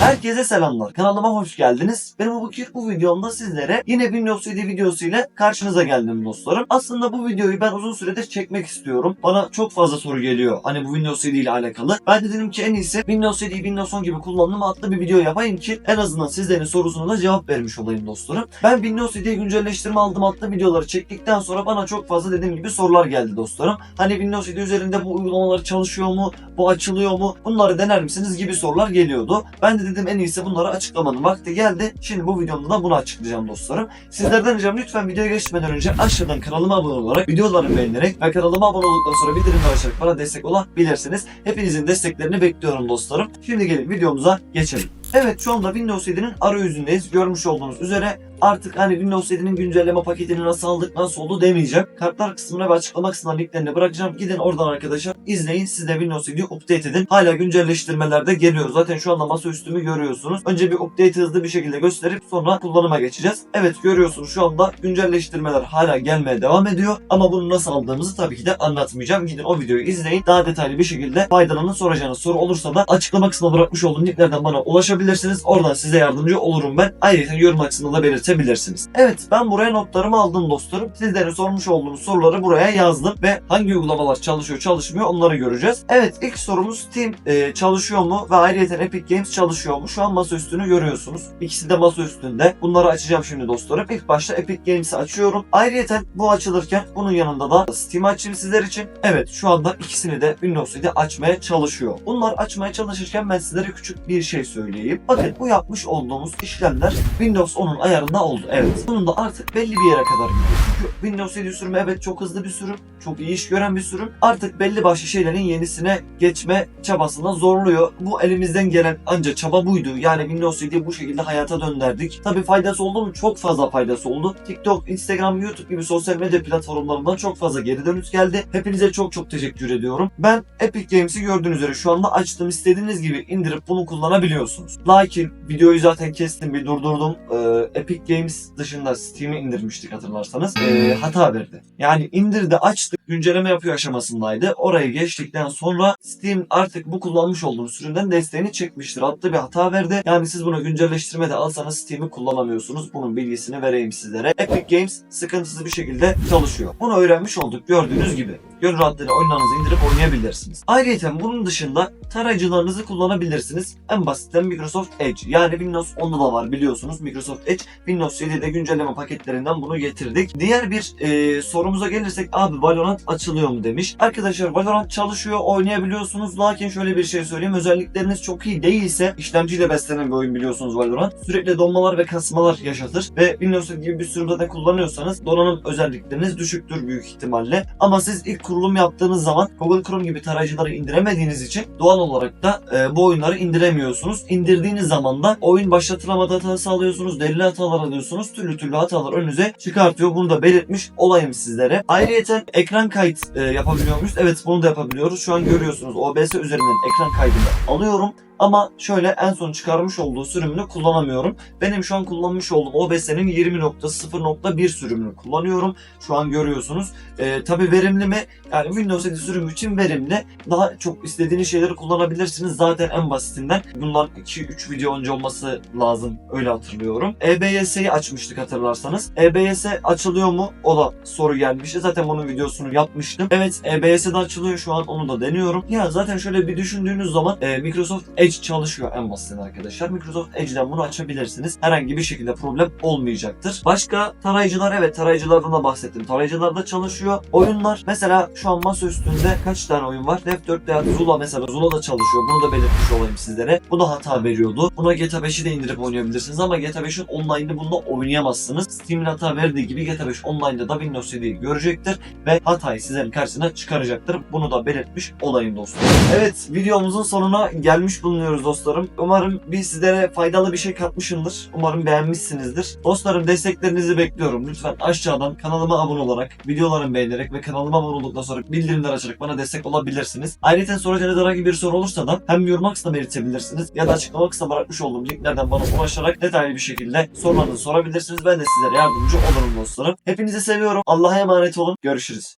Herkese selamlar. Kanalıma hoş geldiniz. Ben Ebu Bakir. Bu videomda sizlere yine Windows 7 videosu ile karşınıza geldim dostlarım. Aslında bu videoyu ben uzun süredir çekmek istiyorum. Bana çok fazla soru geliyor. Hani bu Windows 7 ile alakalı. Ben de dedim ki en iyisi Windows 7'yi Windows 10 gibi kullanım adlı bir video yapayım ki en azından sizlerin sorusuna da cevap vermiş olayım dostlarım. Ben Windows 7'ye güncelleştirme aldım adlı videoları çektikten sonra bana çok fazla dediğim gibi sorular geldi dostlarım. Hani Windows 7 üzerinde bu uygulamalar çalışıyor mu? Bu açılıyor mu? Bunları dener misiniz gibi sorular geliyordu. Ben de dedim en iyisi bunları açıklamanın vakti geldi. Şimdi bu videomda da bunu açıklayacağım dostlarım. Sizlerden ricam lütfen videoya geçmeden önce aşağıdan kanalıma abone olarak, videolarımı beğenerek ve kanalıma abone olduktan sonra bildirimleri açarak bana destek olabilirsiniz. Hepinizin desteklerini bekliyorum dostlarım. Şimdi gelin videomuza geçelim. Evet şu anda Windows 7'nin arayüzündeyiz. Görmüş olduğunuz üzere artık hani Windows 7'nin güncelleme paketini nasıl aldık nasıl oldu demeyeceğim. Kartlar kısmına ve açıklama kısmına linklerini bırakacağım. Gidin oradan arkadaşlar izleyin. Siz de Windows 7'yi update edin. Hala güncelleştirmeler de geliyor. Zaten şu anda masaüstümü görüyorsunuz. Önce bir update hızlı bir şekilde gösterip sonra kullanıma geçeceğiz. Evet görüyorsunuz şu anda güncelleştirmeler hala gelmeye devam ediyor. Ama bunu nasıl aldığımızı tabii ki de anlatmayacağım. Gidin o videoyu izleyin. Daha detaylı bir şekilde faydalanın. Soracağınız soru olursa da açıklama kısmına bırakmış olduğum linklerden bana ulaşabilirsiniz. Oradan size yardımcı olurum ben. Ayrıca yorum kısmında da belirtebilirsiniz. Evet ben buraya notlarımı aldım dostlarım. Sizlerin sormuş olduğunuz soruları buraya yazdım ve hangi uygulamalar çalışıyor çalışmıyor onları göreceğiz. Evet ilk sorumuz Steam e, çalışıyor mu ve ayrıca Epic Games çalışıyor mu? Şu an masaüstünü görüyorsunuz. İkisi de masaüstünde. Bunları açacağım şimdi dostlarım. İlk başta Epic Games'i açıyorum. Ayrıca bu açılırken bunun yanında da Steam açayım sizler için. Evet şu anda ikisini de Windows 7 açmaya çalışıyor. Bunlar açmaya çalışırken ben sizlere küçük bir şey söyleyeyim. Bakın bu yapmış olduğumuz işlemler Windows 10'un ayarında oldu. Evet. Bunun da artık belli bir yere kadar gidiyor. Çünkü Windows 7 sürümü evet çok hızlı bir sürüm. Çok iyi iş gören bir sürüm. Artık belli başlı şeylerin yenisine geçme çabasına zorluyor. Bu elimizden gelen ancak çaba buydu. Yani Windows 7'yi bu şekilde hayata döndürdük. Tabii faydası oldu mu? Çok fazla faydası oldu. TikTok, Instagram, YouTube gibi sosyal medya platformlarından çok fazla geri dönüş geldi. Hepinize çok çok teşekkür ediyorum. Ben Epic Games'i gördüğünüz üzere şu anda açtım. İstediğiniz gibi indirip bunu kullanabiliyorsunuz. Lakin videoyu zaten kestim bir durdurdum. Ee, Epic Games dışında Steam'i indirmiştik hatırlarsanız. Ee, hata verdi. Yani indirdi açtık güncelleme yapıyor aşamasındaydı. Orayı geçtikten sonra Steam artık bu kullanmış olduğunuz sürümden desteğini çekmiştir. Adlı bir hata verdi. Yani siz bunu güncelleştirme de alsanız Steam'i kullanamıyorsunuz. Bunun bilgisini vereyim sizlere. Epic Games sıkıntısız bir şekilde çalışıyor. Bunu öğrenmiş olduk gördüğünüz gibi. Gönül rahatlığıyla oyunlarınızı indirip oynayabilirsiniz. Ayrıca bunun dışında tarayıcılarınızı kullanabilirsiniz. En basitten Microsoft Edge. Yani Windows 10'da da var biliyorsunuz. Microsoft Edge Windows 7'de güncelleme paketlerinden bunu getirdik. Diğer bir e, sorumuza gelirsek abi Valorant açılıyor mu demiş. Arkadaşlar Valorant çalışıyor oynayabiliyorsunuz. Lakin şöyle bir şey söyleyeyim. Özellikleriniz çok iyi değilse işlemciyle beslenen bir oyun biliyorsunuz Valorant. Sürekli donmalar ve kasmalar yaşatır. Ve Windows gibi bir sürümde de kullanıyorsanız donanım özellikleriniz düşüktür büyük ihtimalle. Ama siz ilk kurulum yaptığınız zaman Google Chrome gibi tarayıcıları indiremediğiniz için doğal olarak da e, bu oyunları indiremiyorsunuz. İndirdiğiniz zaman da oyun başlatılamadı hatası alıyorsunuz, delili hatalar alıyorsunuz, türlü türlü hatalar önünüze çıkartıyor. Bunu da belirtmiş olayım sizlere. Ayrıca ekran kayıt e, yapabiliyor muyuz? Evet bunu da yapabiliyoruz. Şu an görüyorsunuz OBS üzerinden ekran kaydını alıyorum. Ama şöyle en son çıkarmış olduğu sürümünü kullanamıyorum. Benim şu an kullanmış olduğum OBS'nin 20.0.1 sürümünü kullanıyorum. Şu an görüyorsunuz. Ee, tabii verimli mi? Yani Windows 7 sürümü için verimli. Daha çok istediğiniz şeyleri kullanabilirsiniz. Zaten en basitinden bundan 2-3 video önce olması lazım. Öyle hatırlıyorum. EBS'yi açmıştık hatırlarsanız. EBS açılıyor mu? O da soru gelmişti. Zaten bunun videosunu yapmıştım. Evet EBS de açılıyor şu an. Onu da deniyorum. Ya zaten şöyle bir düşündüğünüz zaman e, Microsoft Edge çalışıyor en basitinden arkadaşlar. Microsoft Edge'den bunu açabilirsiniz. Herhangi bir şekilde problem olmayacaktır. Başka tarayıcılar evet tarayıcılardan da bahsettim. Tarayıcılarda çalışıyor. Oyunlar mesela şu an masa üstünde kaç tane oyun var? Left 4 veya Zula mesela Zula da çalışıyor. Bunu da belirtmiş olayım sizlere. Bu da hata veriyordu. Buna GTA 5'i de indirip oynayabilirsiniz ama GTA 5'in online'ını bunda oynayamazsınız. Steam'in hata verdiği gibi GTA 5 online'da da Windows 7'yi görecektir ve hatayı sizlerin karşısına çıkaracaktır. Bunu da belirtmiş olayım dostum. Evet videomuzun sonuna gelmiş bulunuyoruz dostlarım. Umarım bir sizlere faydalı bir şey katmışımdır. Umarım beğenmişsinizdir. Dostlarım desteklerinizi bekliyorum. Lütfen aşağıdan kanalıma abone olarak, videolarımı beğenerek ve kanalıma abone olduktan sonra bildirimler açarak bana destek olabilirsiniz. Ayrıca soracağınız herhangi bir soru olursa da hem yorum kısmına belirtebilirsiniz ya da açıklama kısmına bırakmış olduğum linklerden bana ulaşarak detaylı bir şekilde sorularınızı sorabilirsiniz. Ben de sizlere yardımcı olurum dostlarım. Hepinizi seviyorum. Allah'a emanet olun. Görüşürüz.